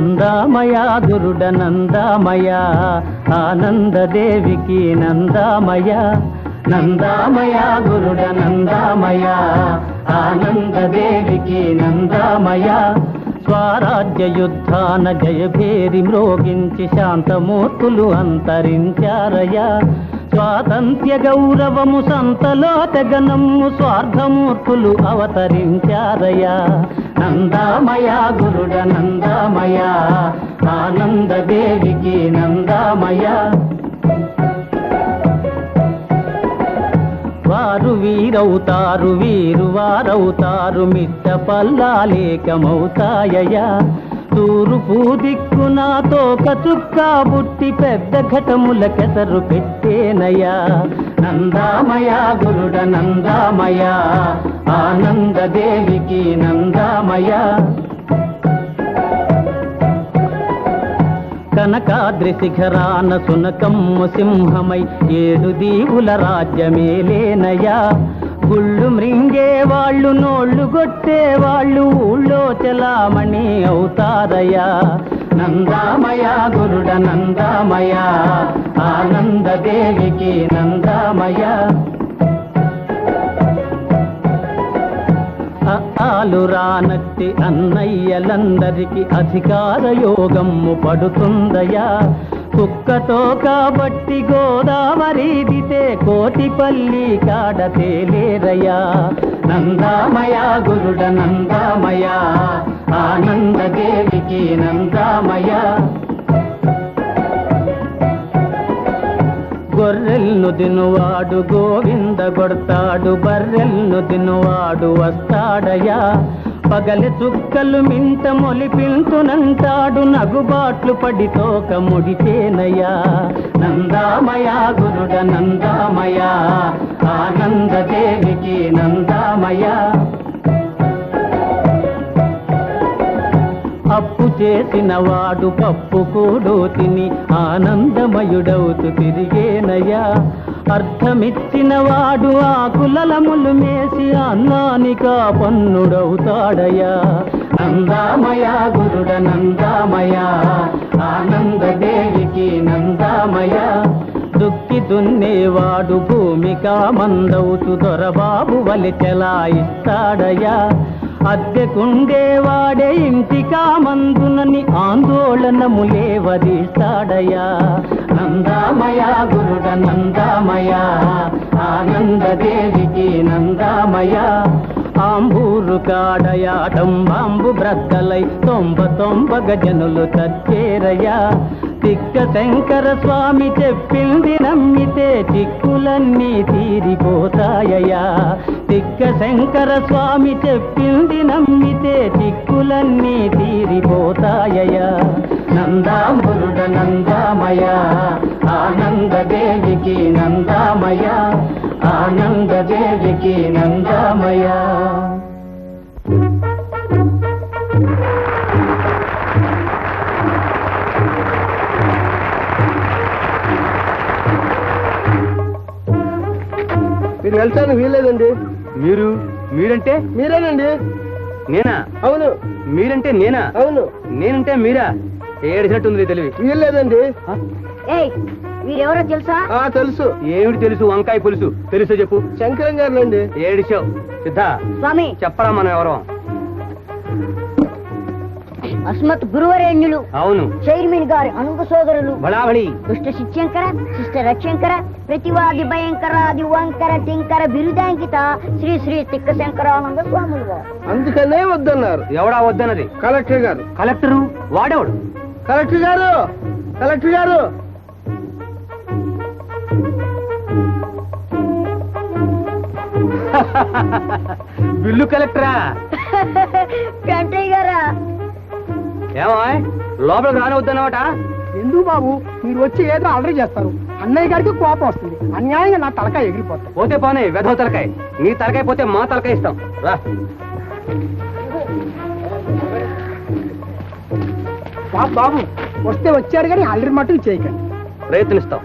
నందామయ గురుడ నందామయ ఆనందదేవికి నందామయ నందామయ గురుడ నందామయ ఆనందదేవికి నందామయ. స్వరాజ్య యుద్ధాన జయభేరి మ్రోగించి శాంతమూర్తులు అంతరించారయ. స్వాతంత్ర్య గౌరవము సంతలో తెగనమ్ము స్వార్థమూర్తులు అవతరించారయ. నందామయ గురుడ నందామయ ఆనందదేవికి నందామయ. వారు వీరవుతారు వీరు వారవుతారు మిట్ట పల్లాలేకమవుతాయయా తూరుపు దిక్కున తోక చుక్క బుట్టి పెద్ద ఘటముల కెసరు పెట్టేనయా నందామయ గురుడ నందామయ ఆనందదేవికి నందామయ. కనకాద్రి శిఖరాన సునకమ్ము సింహమై ఏడు దీవుల రాజ్యమేలేనయా గుళ్ళు మృంగే వాళ్ళు నోళ్ళు కొట్టే వాళ్ళు ఊళ్ళో చలామణి అవుతారయ్యా నందామయ గురుడ నందామయ ఆనందదేవికి నందామయ. ఆలు రానట్టి అన్నయ్యలందరికి అధికార యోగము పడుతుందయా కుక్కతో కాబట్టి గోదావరి దితే కోటిపల్లి కాడ తేలేరయ్యా నందామయ గురుడ నందామయ ఆనందదేవికి నందామయ. గొర్రెల్ను తినువాడు గోవింద కొడతాడు బర్రెల్ను తినువాడు వస్తాడయా పగలి చుక్కలు మింత మొలిపింతునంటాడు నగుబాట్లు పడి తోక ముడిచేనయా నందామయా గురుడ నందామయా ఆనందదేవికి నందామయా. అప్పు చేసిన వాడు పప్పు కూడు తిని ఆనందమయుడవుతూ తిరిగేనయ్యా. అర్థమిచ్చినవాడు ఆకులలములు మేసి అన్నానిక పన్నుడవుతాడయా నందామయ గురుడ నందామయ ఆనందదేవికి నందామయ. దుక్కి దున్నేవాడు భూమిక మందవుతు దొరబాబు వలి చెలాయిస్తాడయా అద్దెకుండేవాడే ఇంటికా మందునని ఆందోళనము లేవదీస్తాడయా నందామయ గురుడ నందామయ ఆనందదేవికి నందామయ. ఆంబూరు కాడయాటం బాంబు బ్రద్దలై తొంబ తొంబగ జనులు చచ్చేరయ్యా తిక్క శంకర స్వామి చెప్పింది నమ్మితే చిక్కులన్నీ తీరిపోతాయయా తిక్క శంకర స్వామి చెప్పింది నమ్మితే చిక్కులన్నీ తీరిపోతాయయా నందామురుడ నందామయ ఆనందదేవికి నందామయ ఆనందదేవికి నందామయ వెళ్ళటానికి వీల్లేదండి. మీరు మీరంటే? మీరేనండి? నేనా? అవును. మీరంటే నేనా? అవును. నేనంటే మీరా? ఏడిసినట్టుంది తెలివి. వీల్లేదండి. ఏయ్ వీరెవరో తెలుసా? ఆ తెలుసు. ఏమిటి తెలుసు? వంకాయ పులుసు. తెలుసో చెప్పు. శంకరం గారులండి. ఏడిచావు. సిద్ధ. స్వామి. చెప్పరా మనం ఎవరో? అస్మత్ గురువరేణ్యులు అవును. చైర్మన్ గారి అనుగ సోదరులు బడాబడి దుష్ట శిత్యంకర శిష్ట రక్షంకర ప్రతివాది భయంకరాది వంకర టింకర బిరుదాంకిత శ్రీ శ్రీ తిక్క శంకరానంద స్వాములు గారు. అందుకనే వద్దన్నారు. ఎవడా వద్దన్నది? కలెక్టర్ గారు. కలెక్టరు? వాడేవాడు? కలెక్టర్ గారు! కలెక్టర్ గారు! బిల్లు కలెక్టరా? వెంటయ్య గారా! ఏమో లోపలికి రానివద్దన్నమాట ఎందుకు బాబు? మీరు వచ్చి ఏదో అలరి చేస్తారు. అన్నయ్య గారికి కోపం వస్తుంది. అన్యాయంగా నా తలకాయ ఎగిరిపోతాయి పోతే పోనీ వెధవ తలకాయ. నీ తలకాయ పోతే మా తలకాయ ఇస్తాం రా. బాబు బాబు వస్తే వచ్చారు కానీ అల్లరి మట్టుకు చేయకండి. ప్రయత్నిస్తాం.